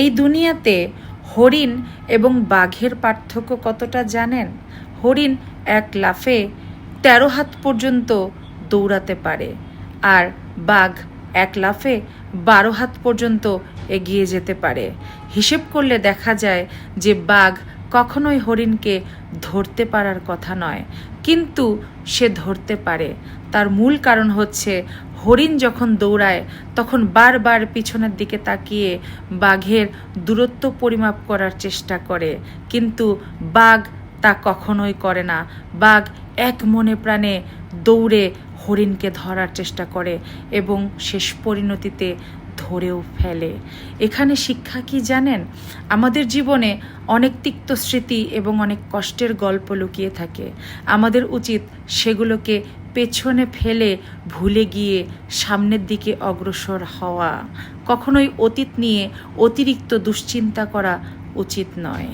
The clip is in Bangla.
এই দুনিয়াতে হরিণ এবং বাঘের পার্থক্য কতটা জানেন? হরিণ এক লাফে তেরো হাত পর্যন্ত দৌড়াতে পারে আর বাঘ এক লাফে বারো হাত পর্যন্ত এগিয়ে যেতে পারে। হিসেব করলে দেখা যায় যে বাঘ কখনোই হরিণকে ধরতে পারার কথা নয়, কিন্তু সে ধরতে পারে। তার মূল কারণ হচ্ছে হরিণ যখন দৌড়ায়, তখন বারবার পিছনের দিকে তাকিয়ে বাঘের দূরত্ব পরিমাপ করার চেষ্টা করে। কিন্তু বাঘ তা কখনোই করে না। বাঘ এক মনে প্রাণে দৌড়ে হরিণকে ধরার চেষ্টা করে এবং শেষ পরিণতিতে ধরেও ফেলে। এখানে শিক্ষা কি জানেন? আমাদের জীবনে অনেক তিক্ত স্মৃতি এবং অনেক কষ্টের গল্প লুকিয়ে থাকে। আমাদের উচিত সেগুলোকে পেছনে ফেলে ভুলে গিয়ে সামনের দিকে অগ্রসর হওয়া। কখনোই অতীত নিয়ে অতিরিক্ত দুশ্চিন্তা করা উচিত নয়।